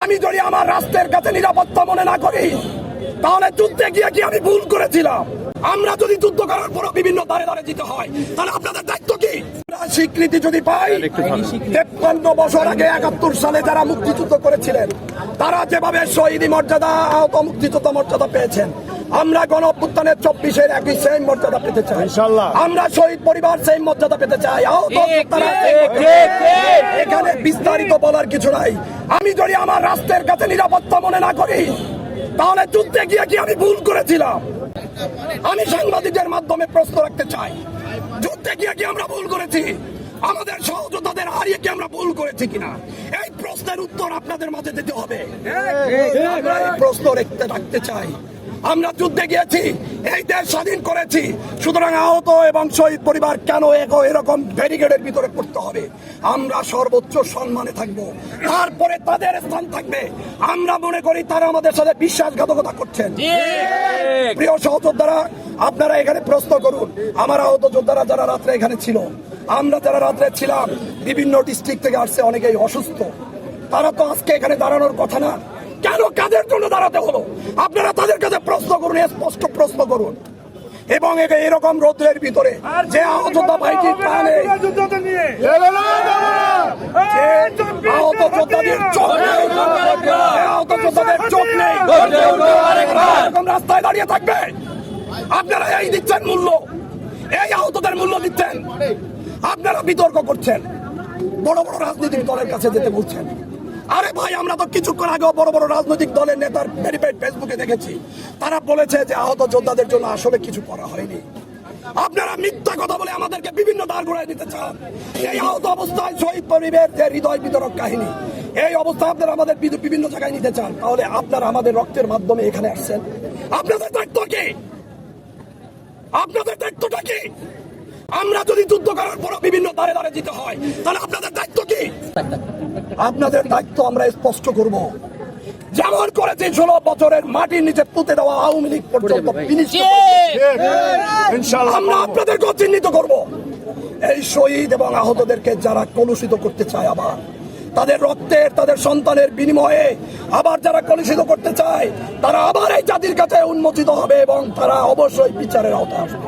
আমি যদি আমার রাষ্ট্রের কাছে নিরাপত্তা মনে না করি তাহলে যুদ্ধে গিয়ে কি আমি ভুল করেছিলাম? আমরা যদি যুদ্ধ করার পর বিভিন্ন দাঁড়ে দাঁড়ে দিতে হয় তাহলে আপনাদের দায়িত্ব কি? স্বীকৃতি যদি পাই তেপ্পান্ন বছর আগে একাত্তর সালে যারা মুক্তিযুদ্ধ করেছিলেন তারা যেভাবে শহীদ মর্যাদা আহত মুক্তিযুদ্ধ মর্যাদা পেয়েছেন আমরা গণ অভ্যুত্থানের চব্বিশের একই সেই মর্যাদা পেতে চাই। আমরা শহীদ পরিবার সেই মর্যাদা পেতে চাই। এখানে বিস্তারিত বলার কিছু নাই। আমি যদি আমার রাষ্ট্রের কাছে নিরাপত্তা মনে না করি তাহলে যুদ্ধে গিয়ে কি আমি ভুল করেছিলাম? আমি সাংবাদিকদের মাধ্যমে প্রশ্ন রাখতে চাই। যুদ্ধে গিয়ে কি আমরা ভুল করেছি? আমাদের সহযোদ্ধাদের হারিয়ে কি আমরা ভুল করেছি কিনা? এই প্রশ্নের উত্তর আপনাদের মাঝে দিতে হবে। আমরা এই প্রশ্ন রাখতে রাখতে চাই। আমরা যুদ্ধে গিয়েছি এই দেশ স্বাধীন করেছি। সুতরাং আহত এবং শহীদ পরিবার কেন এরকম ব্যারিকেডের ভিতরে পড়তে হবে? আমরা সর্বোচ্চ সম্মানে থাকব। তারপরে তাদের স্থান থাকবে। আমরা মনে করি তারা আমাদের সাথে বিশ্বাসঘাতকতা করছেন। প্রিয় সহযোদ্ধারা আপনারা এখানে প্রশ্ন করুন। আমার আহত যোদ্ধারা যারা রাত্রে এখানে ছিল আমরা যারা রাত্রে ছিলাম বিভিন্ন ডিস্ট্রিক্ট থেকে আসছে অনেকেই অসুস্থ। তারা তো আজকে এখানে দাঁড়ানোর কথা না। কেন কাদের জন্য দাঁড়াতে হলো? আপনারা তাদের কাছে প্রশ্ন করুন স্পষ্ট প্রশ্ন করুন। এবং একে- এরকম রোদ্রের ভিতরে যে আহত ভাইটির প্রাণে যে আহত যোদ্ধাদের চোখ নেই। আহত যোদ্ধাদের চোখ নেই। এরকম রাস্তায় দাঁড়িয়ে থাকবে। আপনারা এই দিচ্ছেন মূল্য। এই আহতদের মূল্য দিচ্ছেন। আপনারা বিতর্ক করছেন। বড় বড় রাজনৈতিক দলের কাছে যেতে বলছেন। আরে ভাই, আমরা তো কিছুক্ষণ আগেও বড় বড় রাজনৈতিক দলের নেতার ভেরিফাইড ফেসবুকে দেখেছি। তারা বলেছে যে আহত যোদ্ধাদের জন্য আসলে কিছু করা হয়নি। আপনারা মিথ্যা কথা বলে আমাদেরকে বিভিন্ন দাঁড় ঘুরাই দিতে চান। এই আহত অবস্থায় শহীদ পরিবের যে হৃদয় বিতরক কাহিনী, এই অবস্থায় আপনারা আমাদের বিভিন্ন জায়গায় নিতে চান। তাহলে আপনারা আমাদের রক্তের মাধ্যমে এখানে আসছেন। আপনাদের দায়িত্ব কি? আপনাদের দায়িত্বটা কি? আমরা যদি যুদ্ধ করার পর বিভিন্ন দাঁড়ে দাঁড়ে দিতে হয় তাহলে আপনাদের দায়িত্ব কি? আপনাদের দায়িত্ব আমরা স্পষ্ট করব। যেমন করেছে ষোলো বছরের মাটির নিচে পুঁতে দেওয়া আওয়ামী লীগ পর্যন্ত করতে আমরা আপনাদেরকে চিহ্নিত করব। এই শহীদ এবং আহতদেরকে যারা কলুষিত করতে চায় আবার তাদের রক্তের তাদের সন্তানের বিনিময়ে আবার যারা কলুষিত করতে চায় তারা আবার এই জাতির কাছে উন্মোচিত হবে এবং তারা অবশ্যই বিচারের আওতায় আসবে।